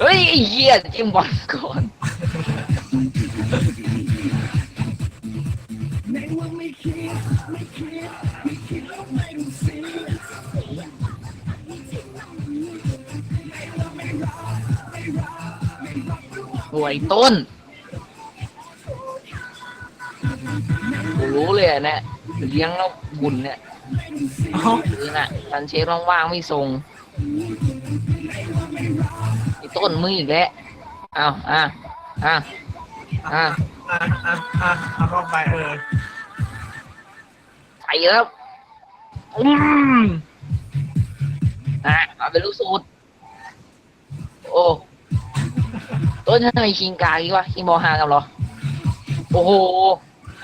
เฮ้ยไอ้เหี้ยจิ้มบอลก่อนสวยต้น กูรู้เลยอะเนี่ยเลี้ยงแล้วบุญเนี่ยเอ้า คือน่ะทันเชฟว่างๆไม่ส่งไอ้ต้นมืออีกแล้วอ้าอะอะอะอะอะอะเอาเข้าไปเออใส่แล้วอืมอะเอาเป็นลูกสูตรโอ้ต้นทำไมคิงกากีวะคิงบอลหากันเหรอ โอ้โห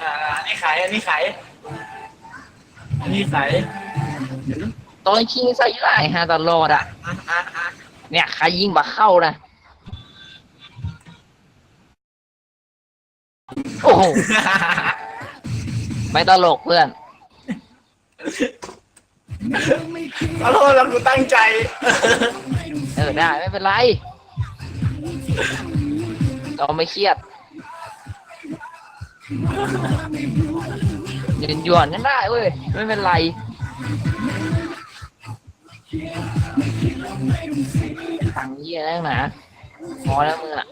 อ่าอันนี้ขายอันนี้ขายอันนี้ขายตอนคิงใส่ไล่ฮะตลอดอะอะอะอะ เนี่ยใครยิงบาเข้านะโอ้โหไม่ตลกเพื่อน ขอโทษแล้วกูตั้งใจ เออได้ไม่เป็นไรเราไม่เครียดยืนหยวนกันได้เว้ย ไม่เป็นไร ตังเยี่ยแล้วนะพอแล้วมึงอะ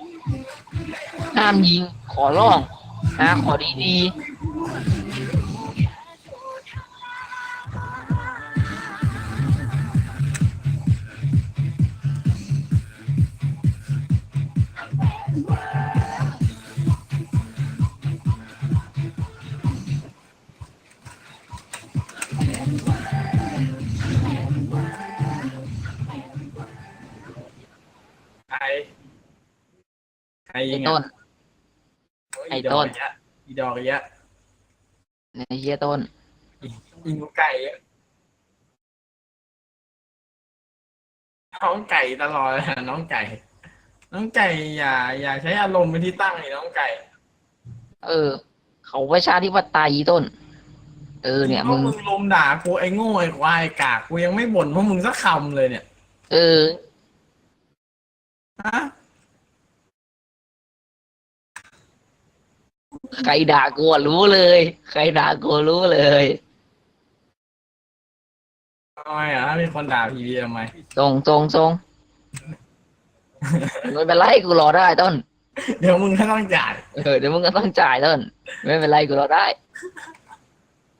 ห้ามยิงขอร้องนะขอดีๆ ใครยิไอ้งต้อะนไอ้ต้น อีดอกอีกอะในเฮียต้นยิงกูไก่อะน้องไก่ตลอดเลยอะน้องไก่ น้องไก่อย่า อย่าใช้อารมณ์เป็นที่ตั้งเลยน้องไก่เออ เขาประชาธิปไตยต้น เออเนี่ยพมึวกง มึงลมด่ากูไอ้โง่ไอ้ควายกากกูยังไม่บ่นพวกมึงสักคำเลยเนี่ย เออ ฮะ ใครด่ากูอะรู้เลย ใครด่ากูรู้เลยทำไมอะมีคนด่าพีดีทำไมทรงทรงทรงไม่เป็นไรกูรอได้ต้น เดี๋ยวมึงก็ต้องจ่ายเออเดี๋ยวมึงก็ต้องจ่ายต้น ไม่เป็นไรกูรอได้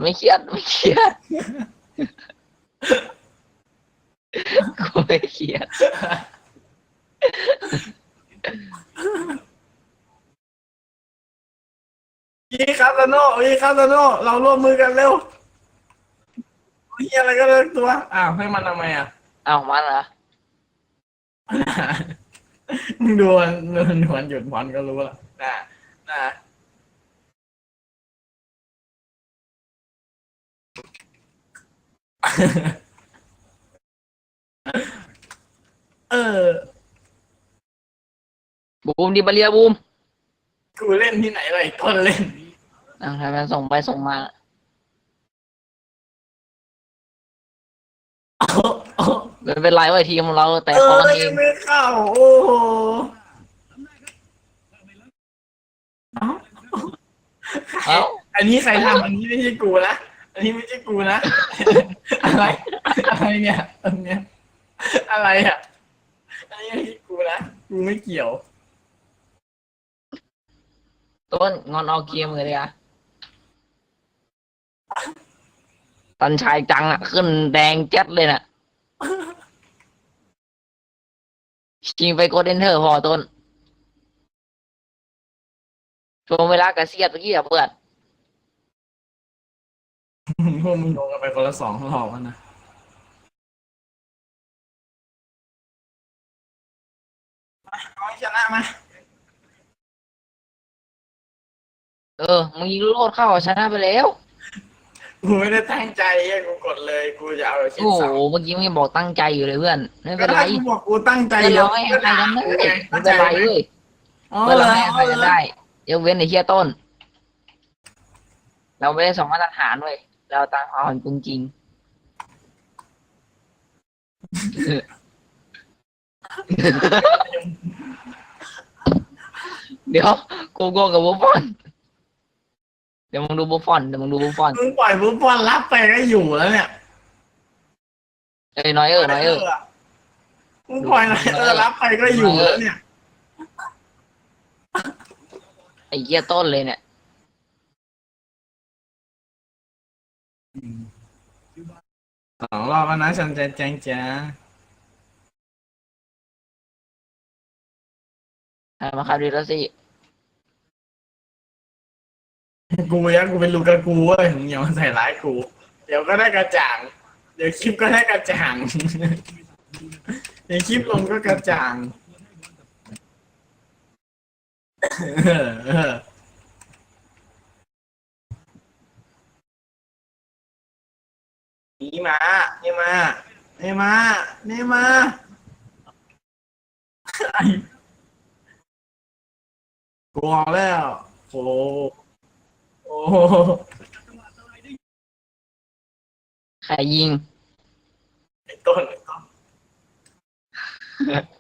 ไม่เครียดไม่เครียดกูไม่เครียด พี่คาสโน่พี่คาสโน่เราร่วมมือกันเร็วเฮียอะไรก็เลิกตัว อ้าวให้มันทำไมอะ เอามันเหรอมึงดูมันดูมันดูมันหยุดบอลก็รู้ละน่ะน่ะเออ บูมดิบาเรียบูม กูเล่นที่ไหนเลยต้นเล่น อะทำไมส่งไปส่งมาโอ้โอ้ไม่เป็นไรเว้ยทีมเราแต่เอคออกันเอยังงไม่เข้า โอ้โหเอ้าเอ้าอันนี้ใครทำอันนี้ไม่ใช่กูนะอันนี้ไม่ใช่กูนะ อะไร อะไรเนี่ยอันเนี้ยอะไรอะ อันนี้ไม่ใช่กูนะกูไม่เกี่ยว ต้นงอนเอาเกมเลยอะ ตันชายจังอะขึ้นแดงแจ๊ดเลยน่ะ ชิงไปโกดเดนเทอร์พอต้นช่วงเวลากระเซียดเมื่อกี้อะเพื่อนพวกมึงโดนกันไปคนละสองรอบแล้วนะมาเอาให้ชนะมาเออมึงยิงลูกโทษเข้าชนะไปแล้ว กูไม่ได้ตั้งใจไอ้กูกดเลย กูจะเอาชิ้นโอ้โหสองเมื่อกี้มึงยังบอกตั้งใจอยู่เลยเพื่อน ไม่ก็เป็นได้ไรกูบอกกูตั้งใจจะร้องให้ใครกันได้ไม่เป็นไรเว้ยเอาเพื่อนเลเรายให้ใครเอากันเลยได้ยกเว้นไอ้เฮียต้น เราไม่ได้สองมาตรฐานเว้ย เราตามความเป็นจริงมเดี๋ยวโกโก้กับบุฟฟอน เดี๋ยวมึงดูบุฟฟอนเดี๋ยวมึงดูบุฟฟอนมึงปล่อยบุฟฟอนรับไปก็อยู่แล้วเนี่ยเอ้ยน้อยเออน้อยเออมึงปล่อยน้อยเออรับไปก็อยู่แล้วเนี่ยไอ้เหี้ยต้นเลยเนี่ย สองรอบแล้วนะฉันจะแจ้งจ้าอะมาคาริลสิ กูยังกูเป็นลูกกระกูเว้ยมึงอย่ามาใส่ร้ายกู เดี๋ยวก็ได้กระจ่าง เดี๋ยวคลิปก็ได้กระจ่าง เดี๋ยวคลิปลงก็กระจ่างนี่มานี่มานี่มานี่มาไอ้กลัวแล้วโอ้โอ้ ใครยิง ไอ้ต้น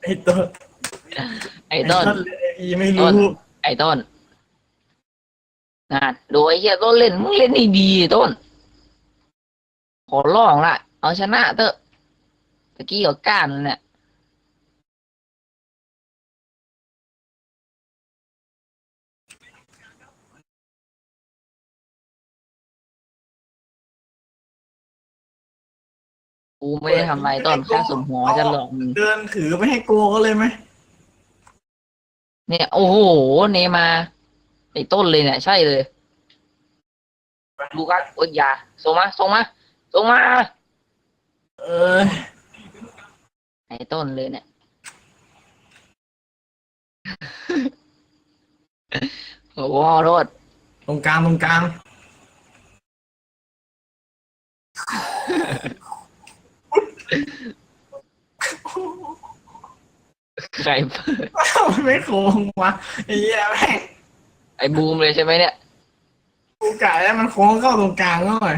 ไอ้ต้นไอ้ต้นไอ้อีไม่ต้รู้นไอ้ต้นงานดูไอ้เหี้ยต้นเล่นมึงเล่นดีๆต้น ขอร้องละเอาชนะเถอะตะกี้กับก้านนั่นแกูไม่ได้ทำอะไรต้นแค่สมหัวจะหลอกมึงเดินถือไปให้โกก็เลยไหมเนี่ย โอ้โห เนมาร์ไอ้ต้นเลยเนี่ย ใช่เลยลูกัสโอ้ยอยาส่งมาส่งมาส่งมา เออไอ้ต้นเลยเนี่ย โอ้โหขอโทษตรงกลางตรงกลาง ใครเปิดมันไม่โค้งวะไอ้เหี้ยแม่งไอ้บูมเลยใช่ไหมเนี่ย กูกะให้มันโค้งเข้าตรงกลางก็หน่อย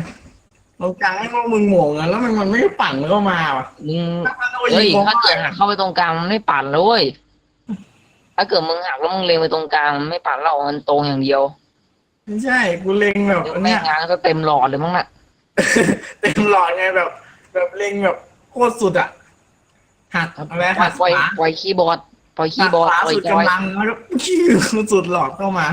ตรงกลางให้พวกมึงโหม่งอะแล้วมันมันไม่ปั่นเข้ามาว่ะมึง ถ้ามันโดนเฮ้ยิยงโค้งถ้าเกิดหักเข้าไปตรงกลางมันไม่ปั่นเลยเว้ยถ้าเกิดมึงหักแล้วมึงเล็งไปตรงกลางมันไม่ปั่นเรามันตรงอย่างเดียวไม่ใช่กูเล็งแบบเดี๋ยวอันแม่เนี้งยงานก็เต็มหลอดเลยมั้งน่ะ เต็มหลอดไงแบบ แบบเล็งแบบโคตรสุดอะ หักอะไรหักปล่อยขวาปล่อยคีย์บอร์ดปล่อยคีหัย์กบอร์ดขวาปล่อยสุดจอยกำลังแล้วก็คิวสุดหลอดเข้ามา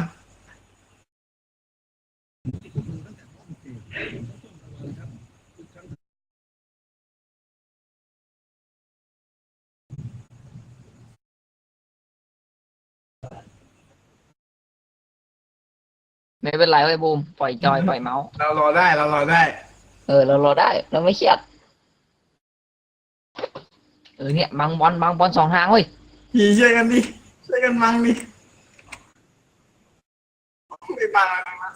ไม่เป็นไรเว้ยบูมปล่อยจอยปล่อยเมาส์เรารอได้เรารอได้ เออเรารอได้ เราไม่เครียด เออเนี่ยบังบอลบังบอลสองทางเว้ยพี่ช่วยกันดิช่วยกันมังดิไม่บังนะ